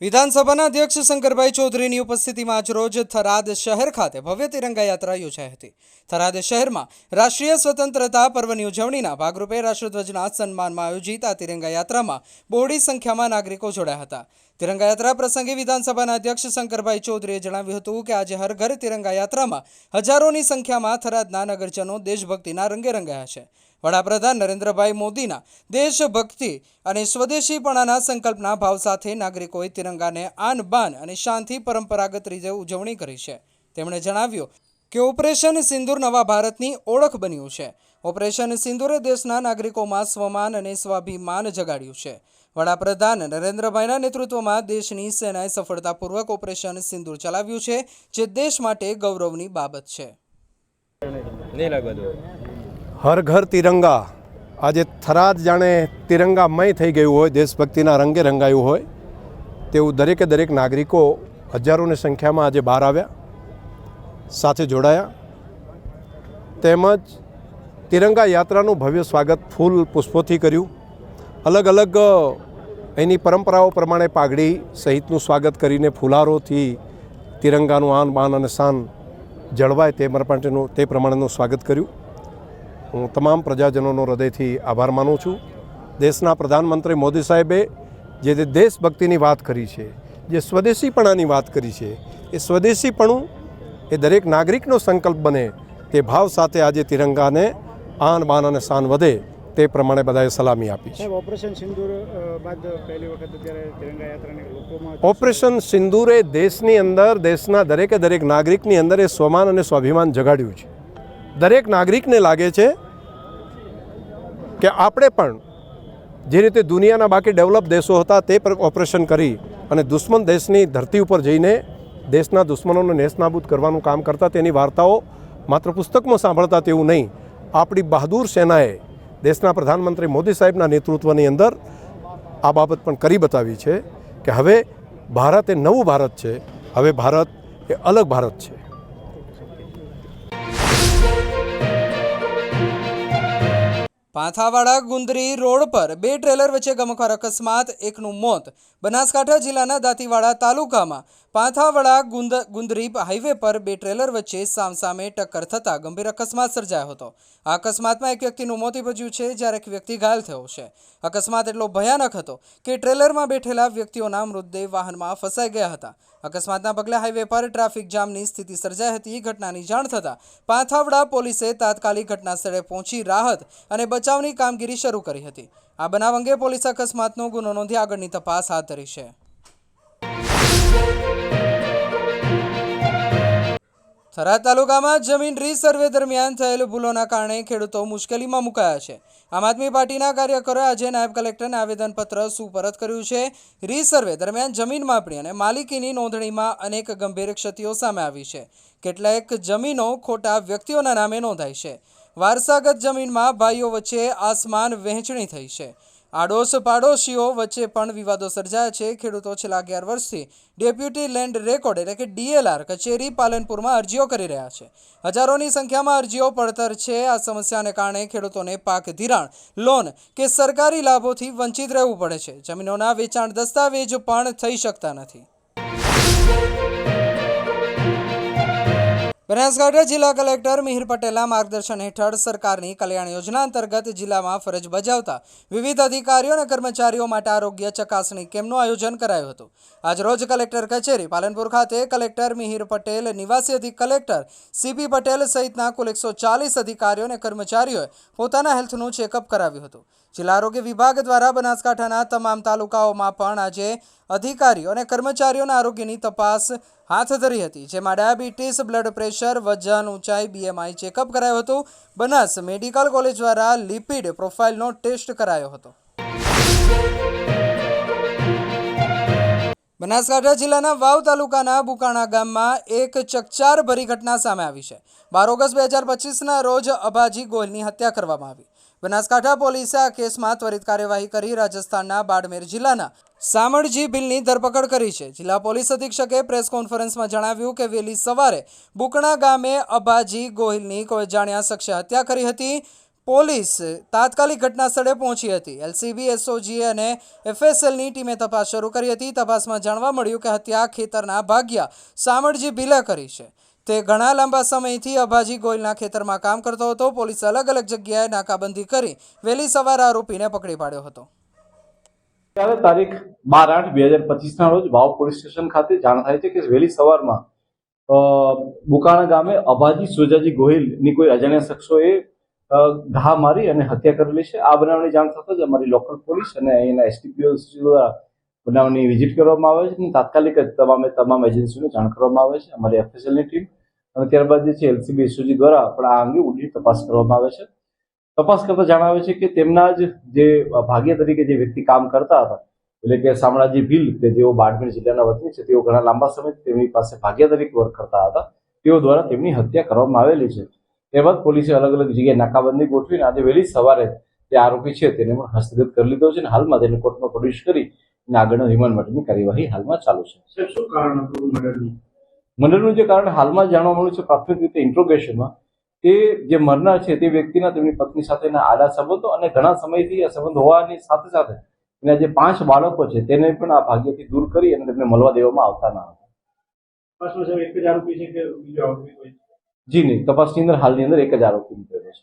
વિધાનસભાના અધ્યક્ષ શંકરભાઈ ચૌધરીની ઉપસ્થિતિમાં આજરોજ થરાદ શહેર ખાતે ભવ્ય તિરંગા યાત્રા યોજાઈ હતી. થરાદ શહેરમાં રાષ્ટ્રીય સ્વતંત્રતા પર્વની ઉજવણીના ભાગરૂપે રાષ્ટ્રધ્વજના સન્માનમાં આયોજિત આ તિરંગા યાત્રામાં બહોળી સંખ્યામાં નાગરિકો જોડાયા હતા. તિરંગા યાત્રા પ્રસંગે વિધાનસભાના અધ્યક્ષ શંકરભાઈ ચૌધરીએ જણાવ્યું હતું કે આજે હર ઘર તિરંગા યાત્રામાં હજારોની સંખ્યામાં થરાદના નગરજનો દેશભક્તિના રંગે રંગાયા છે. વડાપ્રધાન નરેન્દ્રભાઈ મોદીના દેશભક્તિ અને સ્વદેશીપણાના સંકલ્પના ભાવ સાથે નાગરિકોએ તિરંગાને આન બાન અને શાંતિ પરંપરાગત રીતે ઉજવણી કરી છે. તેમણે જણાવ્યું કે ઓપરેશન સિંદૂર નવા ભારતની ઓળખ બન્યું છે. ઓપરેશન સિંદૂરે દેશના નાગરિકોમાં સ્વમાન અને સ્વાભિમાન જગાડ્યું છે. વડાપ્રધાન નરેન્દ્રભાઈના નેતૃત્વમાં દેશની સેનાએ સફળતાપૂર્વક ઓપરેશન સિંદૂર ચલાવ્યું છે, જે દેશ માટે ગૌરવની બાબત છે. હર ઘર તિરંગા. આજે થરાદ જાણે તિરંગામય થઈ ગયું હોય, દેશભક્તિના રંગે રંગાયું હોય, તેવું દરેકે દરેક નાગરિકો હજારોની સંખ્યામાં આજે બહાર આવ્યા, સાથે જોડાયા. તેમજ તિરંગા યાત્રાનું ભવ્ય સ્વાગત ફૂલ પુષ્પોથી કર્યું. અલગ અલગ એની પરંપરાઓ પ્રમાણે પાઘડી સહિતનું સ્વાગત કરીને ફુલારોથી તિરંગાનું આન બાન અને શાન જળવાય તે માટેનું તે પ્રમાણેનું સ્વાગત કર્યું. હું તમામ પ્રજાજનોનો હૃદયથી આભાર માનું છું. દેશના પ્રધાનમંત્રી મોદી સાહેબે જે તે દેશભક્તિની વાત કરી છે જે સ્વદેશીપણાની વાત કરી છે એ સ્વદેશીપણું એ દરેક નાગરિકનો સંકલ્પ બને તે ભાવ સાથે આજે તિરંગાને આન બાન અને શાન વધે તે પ્રમાણે બધાએ સલામી આપી છે. ઓપરેશન સિંદૂર બાદ પહેલી વખત અત્યારે તિરંગા યાત્રાને લોકોમાં ઓપરેશન સિંદૂરે દેશની અંદર દેશના દરેકે દરેક નાગરિકની અંદર એ સ્વમાન અને સ્વાભિમાન જગાડ્યું છે. દરેક નાગરિકને લાગે છે કે આપણે પણ જે રીતે દુનિયાના બાકી ડેવલપ દેશો હતા તે પર ઓપરેશન કરી અને દુશ્મન દેશની ધરતી ઉપર જઈને દેશના દુશ્મનોને નેસ્તનાબૂદ કરવાનું કામ કરતા તેની વાર્તાઓ માત્ર પુસ્તકમાં સાંભળતા તેવું નહીં, આપણી બહાદુર સેનાએ દેશના પ્રધાનમંત્રી મોદી સાહેબના નેતૃત્વની અંદર આ બાબત પણ કરી બતાવી છે કે હવે ભારત એ નવું ભારત છે, હવે ભારત એ અલગ ભારત છે. પાંથાવાડા ગુંદરી રોડ પર બે ટ્રેલર વચ્ચે ગમખ્વાર અકસ્માત એકનું મોત. બનાસકાંઠા જિલ્લાના દાંતીવાડા તાલુકામાં પાંથાવાડા ગુંદ ગુંદરી હાઈવે પર બે ટ્રેલર વચ્ચે સામસામે ટક્કર થતાં ગંભીર અકસ્માત સર્જાયો હતો. આ અકસ્માતમાં એક વ્યક્તિનું મોત નિપજ્યું છે, જ્યારે એક વ્યક્તિ ઘાયલ થયો છે. અકસ્માત એટલો ભયાનક હતો કે ટ્રેલરમાં બેઠેલા વ્યક્તિઓના મૃતદેહ વાહનમાં ફસાઈ ગયા હતા. અકસ્માતના પગલે હાઈવે પર ટ્રાફિક જામની સ્થિતિ સર્જાઈ હતી. ઘટનાની જાણ થતાં પાંથાવડા પોલીસે તાત્કાલિક ઘટના સ્થળે પહોંચી રાહત અને બચાવની કામગીરી શરૂ કરી હતી. આ બનાવ અંગે પોલીસ અકસ્માતનો ગુનો નોંધી આગળની તપાસ હાથ ધરી છે. થરાદ તાલુકામાં જમીન રીસર્વે દરમિયાન થયેલ ભૂલોના કારણે ખેડૂતો મુશ્કેલીમાં મુકાયા છે. આમ આદમી પાર્ટીના કાર્યકરોએ આજે નાયબ કલેક્ટરને આવેદનપત્ર સુપરત કર્યું છે. રીસર્વે દરમિયાન જમીન માપણી અને માલિકીની નોંધણીમાં અનેક ગંભીર ક્ષતિઓ સામે આવી છે. કેટલાક જમીનો ખોટા વ્યક્તિઓના નામે નોંધાઈ છે. વારસાગત જમીનમાં ભાઈઓ વચ્ચે આસમાન વહેંચણી થઈ છે. આડોશ પાડોશીઓ વચ્ચે પણ વિવાદો સર્જાયા છે. ખેડૂતો છેલ્લા અગિયાર વર્ષથી ડેપ્યુટી લેન્ડ રેકોર્ડ એટલે કે ડીએલઆર કચેરી પાલનપુરમાં અરજીઓ કરી રહ્યા છે. હજારોની સંખ્યામાં અરજીઓ પડતર છે. આ સમસ્યાને કારણે ખેડૂતોને પાક ધિરાણ, લોન કે સરકારી લાભોથી વંચિત રહેવું પડે છે. જમીનોના વેચાણ દસ્તાવેજ પણ થઈ શકતા નથી. બનાસકાંઠા જિલ્લા કલેક્ટર મિહિર પટેલના માર્ગદર્શન હેઠળ સરકારની કલ્યાણ યોજના અંતર્ગત જિલ્લામાં ફરજ બજાવતા વિવિધ અધિકારીઓ અને કર્મચારીઓ માટે આરોગ્ય ચકાસણી કેમ્પનું આયોજન કરાયું હતું. આજરોજ કલેક્ટર કચેરી પાલનપુર ખાતે કલેક્ટર મિહિર પટેલ, નિવાસી અધિક કલેક્ટર સીપી પટેલ સહિતના કુલ એકસો ચાલીસ અધિકારીઓ અને કર્મચારીઓએ પોતાના હેલ્થનું ચેકઅપ કરાવ્યું હતું. જિલ્લા આરોગ્ય વિભાગ દ્વારા બનાસકાંઠાના તમામ તાલુકાઓમાં પણ આજે અધિકારીઓ અને કર્મચારીઓના આરોગ્યની તપાસ હાથ ધરી હતી, જેમાં ડાયાબિટીસ, બ્લડ પ્રેશર, વજન ઊંચાઈ બીએમઆઈ ચેકઅપ કરાયું હતું. બનાસ મેડિકલ કોલેજ દ્વારા લિપિડ પ્રોફાઇલનો ટેસ્ટ કરાયો હતો. બનાસકાંઠા જિલ્લાના વાવ તાલુકાના બુકાણા ગામમાં એક ચકચાર ભરી ઘટના સામે આવી છે. બાર ઓગસ્ટ બે હજાર પચીસના રોજ અભાજી ગોયલની હત્યા કરવામાં આવી. બનાસકાંઠા પોલીસે આ કેસમાં ત્વરિત કાર્યવાહી કરી રાજસ્થાનના બાડમેર જિલ્લાના સામળજી બિલની ધરપકડ કરી છે. જિલ્લા પોલીસ અધિક્ષકે પ્રેસ કોન્ફરન્સમાં જણાવ્યું કે વહેલી સવારે બુકણા ગામે અભાજી ગોહિલની કોઈ જાણ્યા શખ્સે હત્યા કરી હતી. પોલીસ તાત્કાલિક ઘટના સ્થળે પહોંચી હતી. એલસીબી, એસઓજી અને એફએસએલની ટીમે તપાસ શરૂ કરી હતી. તપાસમાં જાણવા મળ્યું કે હત્યા ખેતરના ભાગ્યા સામળજી ભીલે કરી છે. તે ઘણા લાંબા સમયથી અભાજી ગોયલના ખેતરમાં કામ કરતો હતો. પોલીસે અલગ અલગ જગ્યાએ નાકાબંધી કરી વહેલી સવારે આરોપીને પકડી પાડ્યો હતો. ત્યારે તારીખ બાર આઠ બે હજાર પચીસના રોજ વાવ પોલીસ સ્ટેશન ખાતે જાણ થાય છે કે વહેલી સવારમાં બુકાણા ગામે અભાજી સોજાજી ગોહિલની કોઈ અજાણ્યા શખ્સોએ ઘા મારી અને હત્યા કરેલી છે. આ બનાવની જાણ થતાં જ અમારી લોકલ પોલીસ અને અહીંના એસટીપીઓ દ્વારા બનાવની વિઝિટ કરવામાં આવે છે અને તાત્કાલિક જ તમામે તમામ એજન્સીઓને જાણ કરવામાં આવે છે. અમારી એફએસએલની ટીમ અને ત્યારબાદ જે છે એલસીબી એસઓજી દ્વારા પણ આ અંગે ઊંડી તપાસ કરવામાં આવે છે. તપાસ કરતા જણાવે છે કે તેમના જ જે ભાગ્ય તરીકે જે વ્યક્તિ કામ કરતા હતા, એટલે કે શામળાજી ભીલ, કે જેઓ બાડમેર જિલ્લાના વતની છે, તેઓ ઘણા લાંબા સમય તેમની પાસે ભાગ્ય તરીકે વર્ક કરતા હતા. તેઓ દ્વારા તેમની હત્યા કરવામાં આવેલી છે. ત્યારબાદ પોલીસે અલગ અલગ જગ્યાએ નાકાબંધી ગોઠવીને આજે વહેલી સવારે જે આરોપી છે તેને પણ હસ્તગત કરી લીધો છે અને હાલમાં તેને કોર્ટમાં પ્રોડ્યુસ કરી આગળના રિમાન્ડ માટેની કાર્યવાહી હાલમાં ચાલુ છે. શું કારણ હતું મર્ડરનું જે કારણ હાલમાં જાણવા મળ્યું છે પ્રાથમિક રીતે ઇન્ટ્રોગેશનમાં તે જે મરનાર છે તે વ્યક્તિના તેમની પત્ની સાથેના આડા સંબંધો અને ઘણા સમયથી આ સંબંધ હોવાની સાથે સાથે એના જે પાંચ બાળકો છે તેને પણ આ ભાગ્યથી દૂર કરી અને તેમને મળવા દેવામાં આવતા ન હતા. જી નહીં તપાસની અંદર હાલની અંદર એક જ આરોપી નીકળ્યો છે.